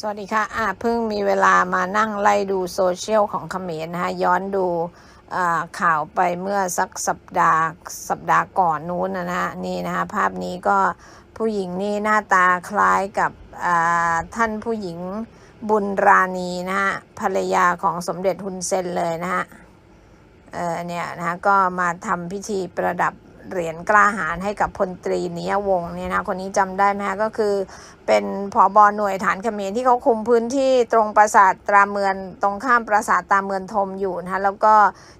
สวัสดีค่ะอะเพิ่งมีเวลามานั่งไล่ดูโซเชียลของเขมรนะคะย้อนดูข่าวไปเมื่อสักสัปดาห์สัปดาห์ก่อนนู้นนะนะนี่นะคะภาพนี้ก็ผู้หญิงนี่หน้าตาคล้ายกับท่านผู้หญิงบุญราณีนะฮะภรรยาของสมเด็จฮุนเซนเลยนะฮะเออเนี่ยนะคะก็มาทำพิธีประดับ เหรียญกล้าหาญให้กับพลตรีเนียวงเนี่ยนะคนนี้จำได้ไหมคะก็คือ เป็นผอบอหน่วยฐานเขมรที่เขาคุมพื้นที่ตรงปราสาทตราเมือนตรงข้ามปราสาทตราเมือนทมอยู่นะคะแล้วก็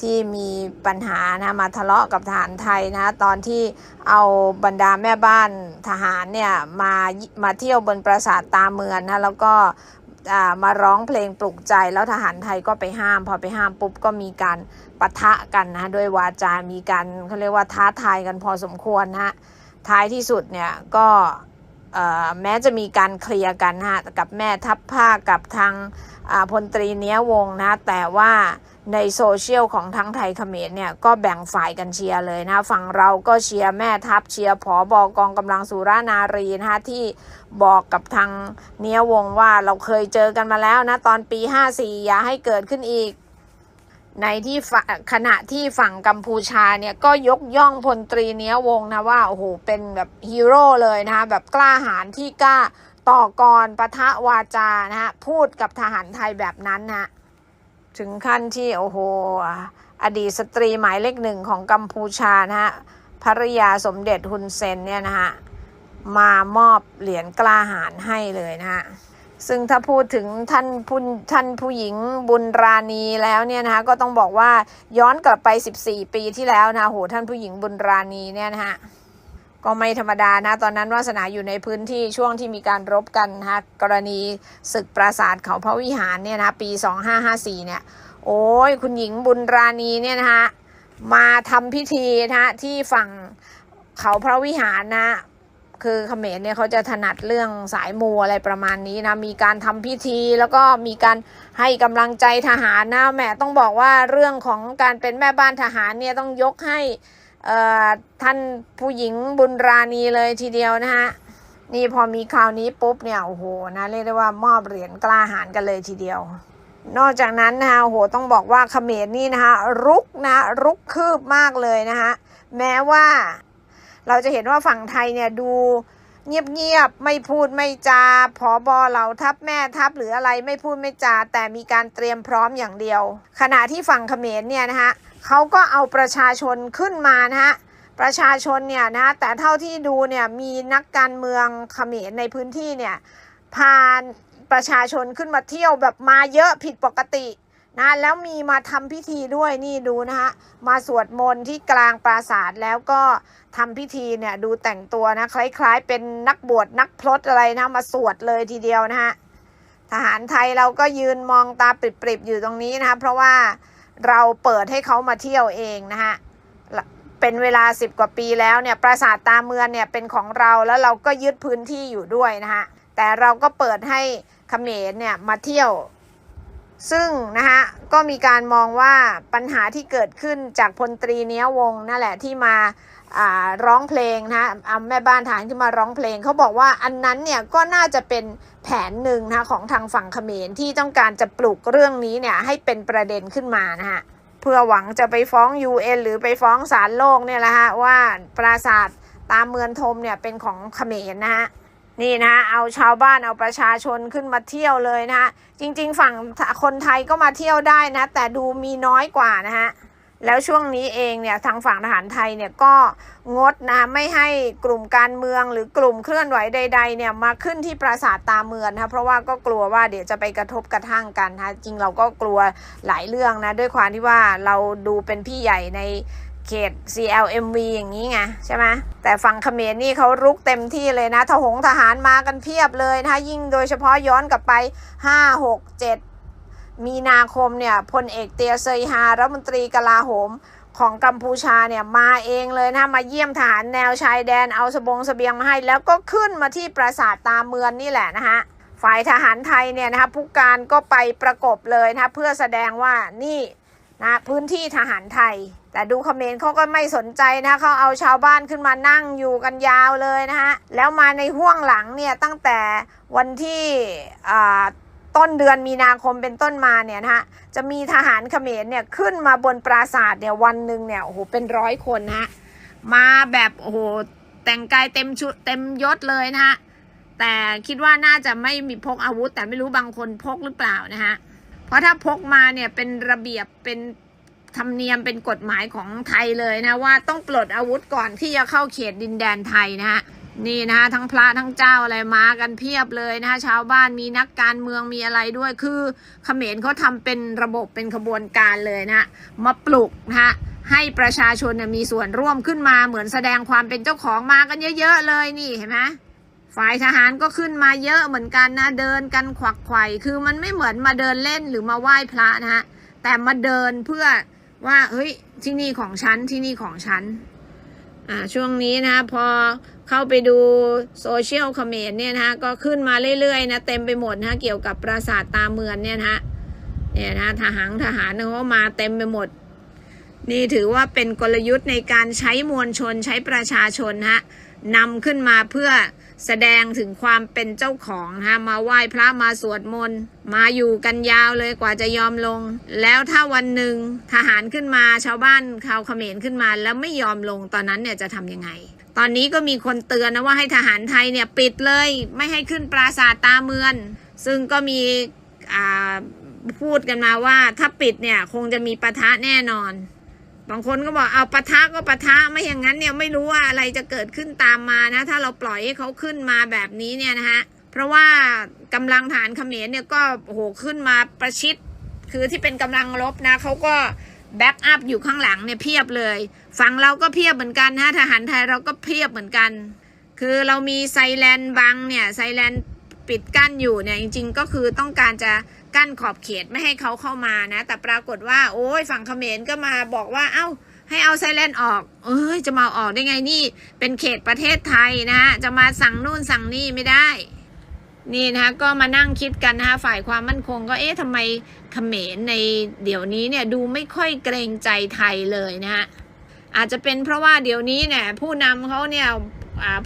ที่มีปัญหานะมาทะเลาะกับทหารไทยนะตอนที่เอาบรรดาแม่บ้านทหารเนี่ยมามาเที่ยวบนปราสาทตราเมือนนะแล้วก็ มาร้องเพลงปลุกใจแล้วทหารไทยก็ไปห้าม พอไปห้ามปุ๊บก็มีการปะทะกันนะด้วยวาจา มีการเขาเรียกว่าท้าทายกันพอสมควรนะท้ายที่สุดเนี่ยก็แม้จะมีการเคลียร์กันฮะกับแม่ทัพภาคกับทางพลตรีเนี้ยวงนะแต่ว่า ในโซเชียลของทั้งไทยเขมรเนี่ยก็แบ่งฝ่ายกันเชียร์เลยนะฝั่งเราก็เชียร์แม่ทัพเชียร์ผอบอกองกำลังสุรานารีนะคะที่บอกกับทางเนี้ยวงว่าเราเคยเจอกันมาแล้วนะตอนปี 54 อย่าให้เกิดขึ้นอีก ในที่ฝขณะที่ฝั่งกัมพูชาเนี่ยก็ยกย่องพลตรีเนี้ยวงนะว่าโอ้โหเป็นแบบฮีโร่เลยนะคะแบบกล้าหาญที่กล้าต่อกรปะทะวาจานะฮะพูดกับทหารไทยแบบนั้นนะ ถึงขั้นที่โอ้โหอดีตสตรีหมายเลขหนึ่งของกัมพูชานะฮะภรยาสมเด็จฮุนเซนเนี่ยนะฮะมามอบเหรียญกล้าหาญให้เลยนะฮะซึ่งถ้าพูดถึงท่านผู้ท่านผู้หญิงบุญราณีแล้วเนี่ยนะคะก็ต้องบอกว่าย้อนกลับไป 14 ปีที่แล้วนะโหท่านผู้หญิงบุญราณีเนี่ยนะฮะ ก็ไม่ธรรมดานะ ตอนนั้นวาสนาอยู่ในพื้นที่ช่วงที่มีการรบกันนะกรณีศึกปราสาทเขาพระวิหารเนี่ยนะปี 2554 เนี่ย โอ้ยคุณหญิงบุญราณีเนี่ยนะคะมาทำพิธีนะที่ฝั่งเขาพระวิหารนะคือเขมรเนี่ยเขาจะถนัดเรื่องสายมูอะไรประมาณนี้นะ มีการทำพิธีแล้วก็มีการให้กำลังใจทหารนะแหม่ต้องบอกว่าเรื่องของการเป็นแม่บ้านทหารเนี่ยต้องยกให้ ท่านผู้หญิงบุญราณีเลยทีเดียวนะฮะนี่พอมีข่าวนี้ปุ๊บเนี่ยโอ้โหนะเรียกได้ว่ามอบเหรียญกล้าหาญกันเลยทีเดียว นอกจากนั้นนะคะโอ้โหต้องบอกว่าเขมรนี่นะคะรุกนะรุกคืบมากเลยนะคะแม้ว่าเราจะเห็นว่าฝั่งไทยเนี่ยดูเงียบๆ ไม่พูดไม่จาผอบอเหล่าทัพแม่ทัพหรืออะไรไม่พูดไม่จา แต่มีการเตรียมพร้อมอย่างเดียว ขณะที่ฝั่งเขมรเนี่ยนะคะ เขาก็เอาประชาชนขึ้นมานะฮะประชาชนเนี่ยนะแต่เท่าที่ดูเนี่ยมีนักการเมืองเขมรในพื้นที่เนี่ยพาประชาชนขึ้นมาเที่ยวแบบมาเยอะผิดปกตินะแล้วมีมาทำพิธีด้วยนี่ดูนะฮะมาสวดมนต์ที่กลางปราสาทแล้วก็ทำพิธีเนี่ยดูแต่งตัวนะคล้ายๆ เป็นนักบวชนักพรตอะไรนะมาสวดเลยทีเดียวนะฮะทหารไทยเราก็ยืนมองตาปริบๆอยู่ตรงนี้นะคะเพราะว่า เราเปิดให้เขามาเที่ยวเองนะฮะเป็นเวลาสิบกว่าปีแล้วเนี่ยปราสาทตาเมืองเนี่ยเป็นของเราแล้วเราก็ยึดพื้นที่อยู่ด้วยนะฮะแต่เราก็เปิดให้เขมรเนี่ยมาเที่ยว ซึ่งนะคะก็มีการมองว่าปัญหาที่เกิดขึ้นจากพลตรีเนี้ยวงนั่นแหละที่มา ร้องเพลงนะแม่บ้านทารที่มาร้องเพลงเขาบอกว่าอันนั้นเนี่ยก็น่าจะเป็นแผนหนึ่งนะของทางฝั่งเขมรที่ต้องการจะปลุกเรื่องนี้เนี่ยให้เป็นประเด็นขึ้นมานะฮะเพื่อหวังจะไปฟ้อง UN หรือไปฟ้องศาลโลกเนี่ยแหละฮะว่าปราสาทตามเมืองทมเนี่ยเป็นของเขมรนะฮะนี่นะเอาชาวบ้านเอาประชาชนขึ้นมาเที่ยวเลยนะฮะจริง ๆ ฝั่งคนไทยก็มาเที่ยวได้นะ แต่ดูมีน้อยกว่านะฮะ แล้วช่วงนี้เองเนี่ยทางฝั่งทหารไทยเนี่ยก็งดนะไม่ให้กลุ่มการเมืองหรือกลุ่มเคลื่อนไหวใด ๆ เนี่ยมาขึ้นที่ปราสาทตาเมืองนะเพราะว่าก็กลัวว่าเดี๋ยวจะไปกระทบกระทั่งกันนะจริงเราก็กลัวหลายเรื่องนะด้วยความที่ว่าเราดูเป็นพี่ใหญ่ในเขต CLMV อย่างนี้ไงใช่ไหมแต่ฝั่งเขมรนี่เขารุกเต็มที่เลยนะทหงทหารมากันเพียบเลยนะยิ่งโดยเฉพาะย้อนกลับไป 5 6 7 มีนาคมเนี่ยพลเอกเตียเซยฮารัฐมนตรีกลาโหมของกัมพูชาเนี่ยมาเองเลยนะมาเยี่ยมฐานแนวชายแดนเอาสบงสเสบียงมาให้ แล้วก็ขึ้นมาที่ปราสาทตาเมือนนี่แหละนะฮะฝ่ายทหารไทยเนี่ยนะคะผู้การก็ไปประกบเลยนะเพื่อแสดงว่านี่นะพื้นที่ทหารไทย แต่ดูเขมรเขาก็ไม่สนใจนะเขาเอาชาวบ้านขึ้นมานั่งอยู่กันยาวเลยนะฮะแล้วมาในห่วงหลังเนี่ยตั้งแต่วันที่อ่า ต้นเดือนมีนาคมเป็นต้นมาเนี่ยนะฮะจะมีทหารเขมรเนี่ยขึ้นมาบนปราสาทเนี่ยวันหนึ่งเนี่ยโอ้โหเป็นร้อยคนนะฮะมาแบบโอ้โหแต่งกายเต็มชุดเต็มยศเลยนะฮะแต่คิดว่าน่าจะไม่มีพกอาวุธ แต่ไม่รู้บางคนพกหรือเปล่านะฮะเพราะถ้าพกมาเนี่ยเป็นระเบียบเป็นธรรมเนียมเป็นกฎหมายของไทยเลยนะว่าต้องปลดอาวุธก่อนที่จะเข้าเขตดินแดนไทยนะฮะ นี่นะฮะทั้งพระทั้งเจ้าอะไรมากันเพียบเลยนะฮะชาวบ้านมีนักการเมืองมีอะไรด้วยคือเขมรเขาทำเป็นระบบเป็นขบวนการเลยนะมาปลุกนะฮะให้ประชาชนเนี่ยมีส่วนร่วมขึ้นมาเหมือนแสดงความเป็นเจ้าของมากันเยอะ ๆ เลยนี่เห็นไหมฝ่ายทหารก็ขึ้นมาเยอะเหมือนกันนะเดินกันขวักไขว่คือมันไม่เหมือนมาเดินเล่นหรือมาไหว้พระนะฮะแต่มาเดินเพื่อว่าเฮ้ยที่นี่ของฉันที่นี่ของฉันอ่าช่วงนี้นะพอ เข้าไปดูโซเชียลคอมเมนต์เนี่ยนะฮะก็ขึ้นมาเรื่อยๆนะเต็มไปหมดนะะเกี่ยวกับปราสาทตาเมือนเนี่ยนะฮะเนี่ยนะทหารทหารเขามาเต็มไปหมด นี่ถือว่าเป็นกลยุทธ์ในการใช้มวลชนใช้ประชาชนฮะนำขึ้นมาเพื่อแสดงถึงความเป็นเจ้าของฮะมาไหว้พระมาสวดมนต์มาอยู่กันยาวเลยกว่าจะยอมลง แล้วถ้าวันหนึ่งทหารขึ้นมาชาวบ้านชาวเขมรขึ้นมาแล้วไม่ยอมลงตอนนั้นเนี่ยจะทำยังไง ตอนนี้ก็มีคนเตือนนะว่าให้ทหารไทยเนี่ยปิดเลย ไม่ให้ขึ้นปราสาทตาเมือน ซึ่งก็มีพูดกันมาว่าถ้าปิดเนี่ยคงจะมีปะทะแน่นอน บางคนก็บอกเอาปะทะก็ปะทะไม่อย่างนั้นเนี่ยไม่รู้ว่าอะไรจะเกิดขึ้นตามมานะ ถ้าเราปล่อยให้เขาขึ้นมาแบบนี้เนี่ยนะฮะเพราะว่ากำลังฐานเขมรเนี่ยก็โหขึ้นมาประชิด คือที่เป็นกำลังรบนะเขาก็ แบ็กอัพอยู่ข้างหลังเนี่ยเพียบเลยฝั่งเราก็เพียบเหมือนกันนะทหารไทยเราก็เพียบเหมือนกัน คือเรามีไซแลนบังเนี่ยไซแลนปิดกั้นอยู่เนี่ยจริง ๆ ก็คือต้องการจะกั้นขอบเขตไม่ให้เขาเข้ามานะ แต่ปรากฏว่า โอ้ยฝั่งเขมรก็มาบอกว่าเอ้า ให้เอาไซแลนออกเอ้ยจะมาอาออกได้ไงนี่ เป็นเขตประเทศไทยนะฮะจะมาสั่งนู่นสั่งนี่ไม่ได้ นี่นะคะก็มานั่งคิดกันนะคะฝ่ายความมั่นคงก็เอ๊ะทำไมเขมรในเดี๋ยวนี้เนี่ยดูไม่ค่อยเกรงใจไทยเลยนะฮะอาจจะเป็นเพราะว่าเดี๋ยวนี้เนี่ยผู้นำเขาเนี่ย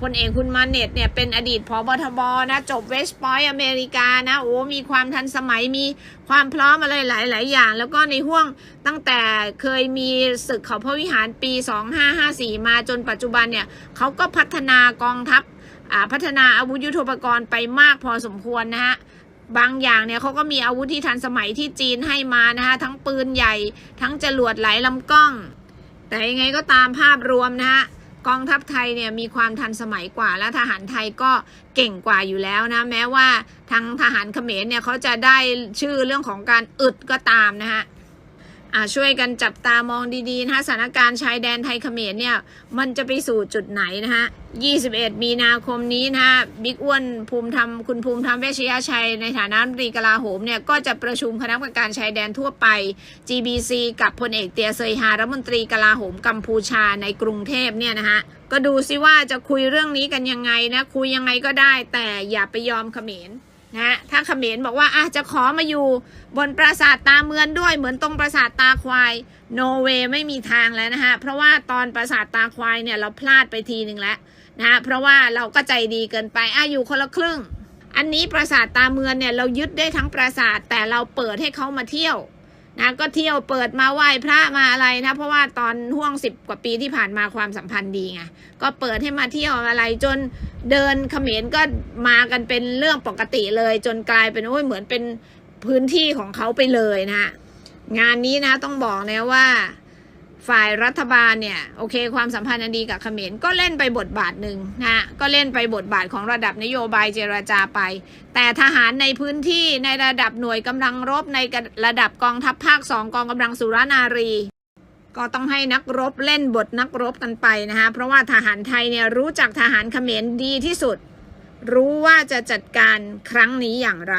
พลเอกคุณมาเน็ตเนี่ยเป็นอดีตพบทบนะจบเวสต์พอยต์อเมริกานะโอ้มีความทันสมัยมีความพร้อมอะไรหลาย ๆ อย่าง แล้วก็ในห่วงตั้งแต่เคยมีศึกเขาพระวิหารปี 2554 มาจนปัจจุบันเนี่ยเขาก็พัฒนากองทัพ พัฒนาอาวุธยุทโธปกรณ์ไปมากพอสมควรนะฮะบางอย่างเนี่ยเขาก็มีอาวุธที่ทันสมัยที่จีนให้มานะคะทั้งปืนใหญ่ ทั้งจรวดไหลลำกล้อง แต่ยังไงก็ตามภาพรวมนะฮะกองทัพไทยเนี่ยมีความทันสมัยกว่าและทหารไทยก็เก่งกว่าอยู่แล้วนะแม้ว่าทางทหารเขมรเนี่ยเขาจะได้ชื่อเรื่องของการอึดก็ตามนะฮะ อ่าช่วยกันจับตามองดีๆนะฮะสถานการณ์ชายแดนไทยเขมรเนี่ยมันจะไปสู่จุดไหนนะฮะ21 มีนาคมนี้นะฮะบิ๊กอ้วนภูมิธรรมคุณภูมิธรรมเวชยชัย ในฐานะรัฐมนตรีกลาโหมเนี่ยก็จะประชุมคณะกรรมการชายแดนทั่วไป GBC กับพลเอกเตียเซยฮารัฐมนตรีกลาโหมกัมพูชาในกรุงเทพเนี่ยนะฮะก็ดูซิว่าจะคุยเรื่องนี้กันยังไงนะคุยยังไงก็ได้แต่อย่าไปยอมเขมร นะถ้าเขมรบอกว่าอะจะขอมาอยู่บนปราสาทตาเมือนด้วย เหมือนตรงปราสาทตาควายโนเวไม่มีทางแล้วนะคะเพราะว่าตอนปราสาทตาควายเนี่ยเราพลาดไปทีหนึ่งแล้วนะฮะเพราะว่าเราก็ใจดีเกินไปอะอยู่คนละครึ่ง อันนี้ปราสาทตาเมือนเนี่ยเรายึดได้ทั้งปราสาทแต่เราเปิดให้เขามาเที่ยว นะก็เที่ยวเปิดมาไหว้พระมาอะไรนะ เพราะว่าตอนห่วงสิบกว่าปีที่ผ่านมาความสัมพันธ์ดีไงก็เปิดให้มาเที่ยวอะไรจนเดินเขมรก็มากันเป็นเรื่องปกติเลย จนกลายเป็นโอ้ยเหมือนเป็นพื้นที่ของเขาไปเลยนะฮะงานนี้นะต้องบอกนะว่า ฝ่ายรัฐบาลเนี่ยโอเค ความสัมพันธ์อันดีกับเขมรก็เล่นไปบทบาทหนึ่งนะก็เล่นไปบทบาทของระดับนโยบายเจรจาไป แต่ทหารในพื้นที่ในระดับหน่วยกำลังรบในระดับกองทัพภาคสองกองกำลังสุรนารี ก็ต้องให้นักรบเล่นบทนักรบกันไปนะฮะเพราะว่าทหารไทยเนี่ยรู้จักทหารเขมรดีที่สุด รู้ว่าจะจัดการครั้งนี้อย่างไร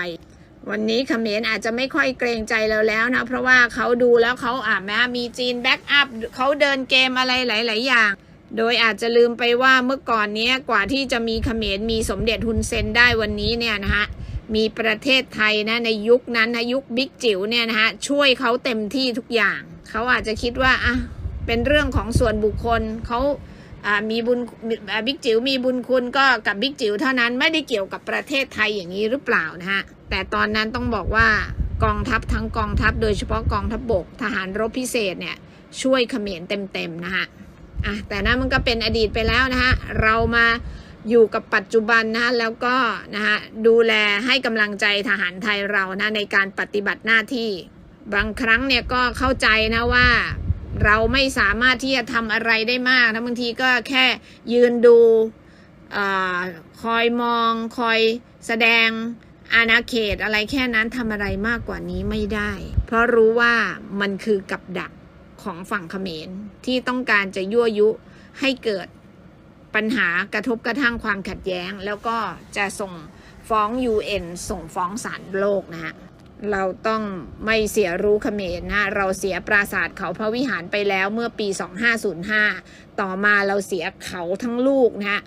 วันนี้เขมรอาจจะไม่ค่อยเกรงใจเราแล้วนะ เพราะว่าเขาดูแล้วเขาอ่าแม้มีจีนแบ็กอัพเขาเดินเกมอะไรหลาย ๆ อย่าง โดยอาจจะลืมไปว่าเมื่อก่อนนี้กว่าที่จะมีเขมรมีสมเด็จฮุนเซนได้วันนี้เนี่ยนะฮะมีประเทศไทยนะในยุคนั้นนะยุคบิ๊กจิ๋วเนี่ยนะฮะช่วยเขาเต็มที่ทุกอย่าง เขาอาจจะคิดว่าอะเป็นเรื่องของส่วนบุคคลเขา มีบุญบิ๊กจิ๋วมีบุญคุณก็กับบิ๊กจิ๋วเท่านั้นไม่ได้เกี่ยวกับประเทศไทยอย่างนี้หรือเปล่านะฮะแต่ตอนนั้นต้องบอกว่ากองทัพทั้งกองทัพโดยเฉพาะกองทัพบบกทหารรบพิเศษเนี่ยช่วยเขมรเต็มๆนะฮะอะแต่นั้นมันก็เป็นอดีตไปแล้วนะฮะเรามาอยู่กับปัจจุบันนะฮะแล้วก็นะฮะดูแลให้กำลังใจทหารไทยเรานะในการปฏิบัติหน้าที่ บางครั้งเนี่ยก็เข้าใจนะว่า เราไม่สามารถที่จะทำอะไรได้มากนะบางทีก็แค่ยืนดูอคอยมอง คอยแสดงอาณาเขตอะไรแค่นั้นทำอะไรมากกว่านี้ไม่ได้ เพราะรู้ว่ามันคือกับดักของฝั่งเขมรที่ต้องการจะยั่วยุให้เกิดปัญหากระทบกระทั่งความขัดแย้ง แล้วก็จะส่งฟ้อง UN ส่งฟ้องศาลโลกนะฮะ เราต้องไม่เสียรู้เขมรนะเราเสียปราสาทเขาพระวิหารไปแล้วเมื่อปี 2505 ต่อมาเราเสียเขาทั้งลูกนะ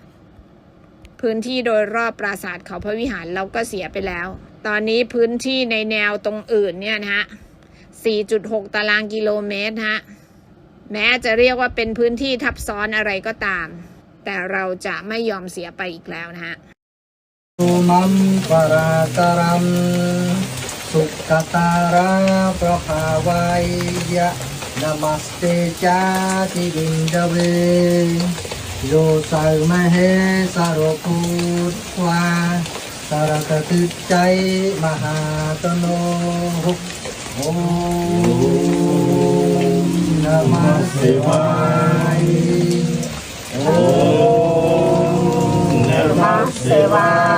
พื้นที่โดยรอบปราสาทเขาพระวิหารเราก็เสียไปแล้ว ตอนนี้พื้นที่ในแนวตรงอื่นเนี่ยนะฮะ 4.6 ตารางกิโลเมตรฮะ แม้จะเรียกว่าเป็นพื้นที่ทับซ้อนอะไรก็ตาม แต่เราจะไม่ยอมเสียไปอีกแล้วนะฮะ สุขตาราประภาวายะนามัสเตจาติบินดเวโยสัมเหสารพุทธวาสารกติใจมหาตโนโอนามัสเตวายโอนามัสเตวาย